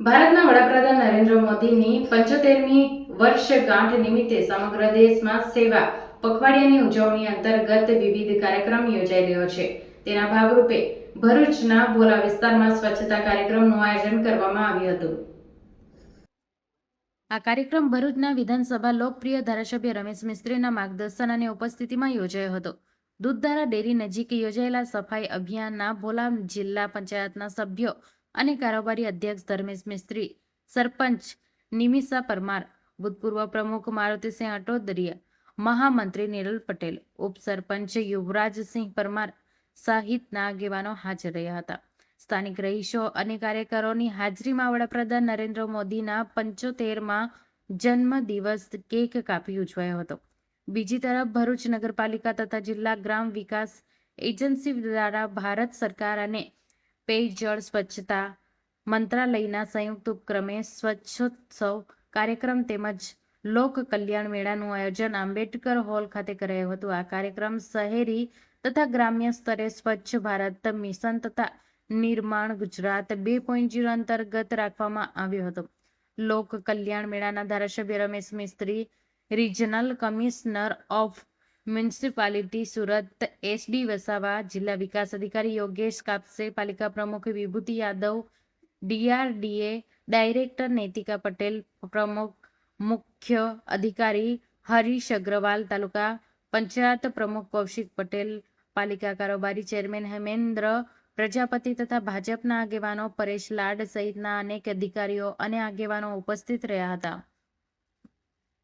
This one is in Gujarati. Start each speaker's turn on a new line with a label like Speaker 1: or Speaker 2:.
Speaker 1: ભારતના વડાપ્રધાન નરેન્દ્ર મોદીની પંચોતેરમી વર્ષગાંઠ નિમિત્તે સમગ્ર દેશમાં સેવા પખવાડિયાની ઉજવણી અંતર્ગત વિવિધ કાર્યક્રમ યોજાઈ રહ્યો છે. તેના ભાગરૂપે ભરૂચના ભોલા વિસ્તારમાં સ્વચ્છતા કાર્યક્રમનું આયોજન કરવામાં આવ્યું હતું. આ કાર્યક્રમ ભરૂચના વિધાનસભા લોકપ્રિય ધારાસભ્ય રમેશ મિસ્ત્રીના માર્ગદર્શન અને ઉપસ્થિતિમાં યોજાયો હતો. દૂધધારા ડેરી નજીક યોજાયેલા સફાઈ અભિયાનના ભોલા જિલ્લા પંચાયતના સભ્યો અને કારોબારી અધ્યક્ષ ધર્મેશ મિસ્ત્રી, સરપંચ નિમિષા પરમાર, ભૂતપૂર્વ પ્રમુખ મારુતિસિંહ અટોદરિયા, મહામંત્રી નિરલ પટેલ ઉપસરપંચ યુવરાજસિંહ પરમાર સહિતના આગેવાનો હાજર રહ્યા હતા. સ્થાનિક રહીશો અને કાર્યકરોની હાજરીમાં વડાપ્રધાન નરેન્દ્ર મોદીના પંચોતેરમાં જન્મ દિવસ કેક કાપી ઉજવાયો હતો. બીજી તરફ ભરૂચ નગરપાલિકા તથા જિલ્લા ગ્રામ વિકાસ એજન્સી દ્વારા ભારત સરકાર અને પેયજળ સ્વચ્છતા મંત્રાલયના સંયુક્ત ઉપક્રમે સ્વચ્છોત્સવ કાર્યક્રમ તેમજ લોક કલ્યાણ મેળાનું આયોજન આંબેડકર હોલ ખાતે કરાયું હતું. આ કાર્યક્રમ શહેરી તથા ગ્રામ્ય સ્તરે સ્વચ્છ ભારત મિશન તથા નિર્માણ ગુજરાત બે પોઈન્ટ જીરો અંતર્ગત રાખવામાં આવ્યો હતો. લોક કલ્યાણ મેળાના ધારાસભ્ય Ramesh Mistry, regional commissioner of municipality Surat SD Vasava જિલ્લા વિકાસ અધિકારી યોગેશ કાપસે, પાલિકા પ્રમુખ વિભૂતિ યાદવ, ડીઆરડીએ ડાયરેક્ટર નૈતિકા પટેલ, પ્રમુખ મુખ્ય અધિકારી હરીશ અગ્રવાલ, તાલુકા પંચાયત પ્રમુખ કૌશિક પટેલ, પાલિકા કારોબારી ચેરમેન હેમેન્દ્ર, પ્રજાપતિ તથા ભાજપના આગેવાનો પરેશ લાડ સહિતના અનેક અધિકારીઓ અને આગેવાનો ઉપસ્થિત રહ્યા હતા.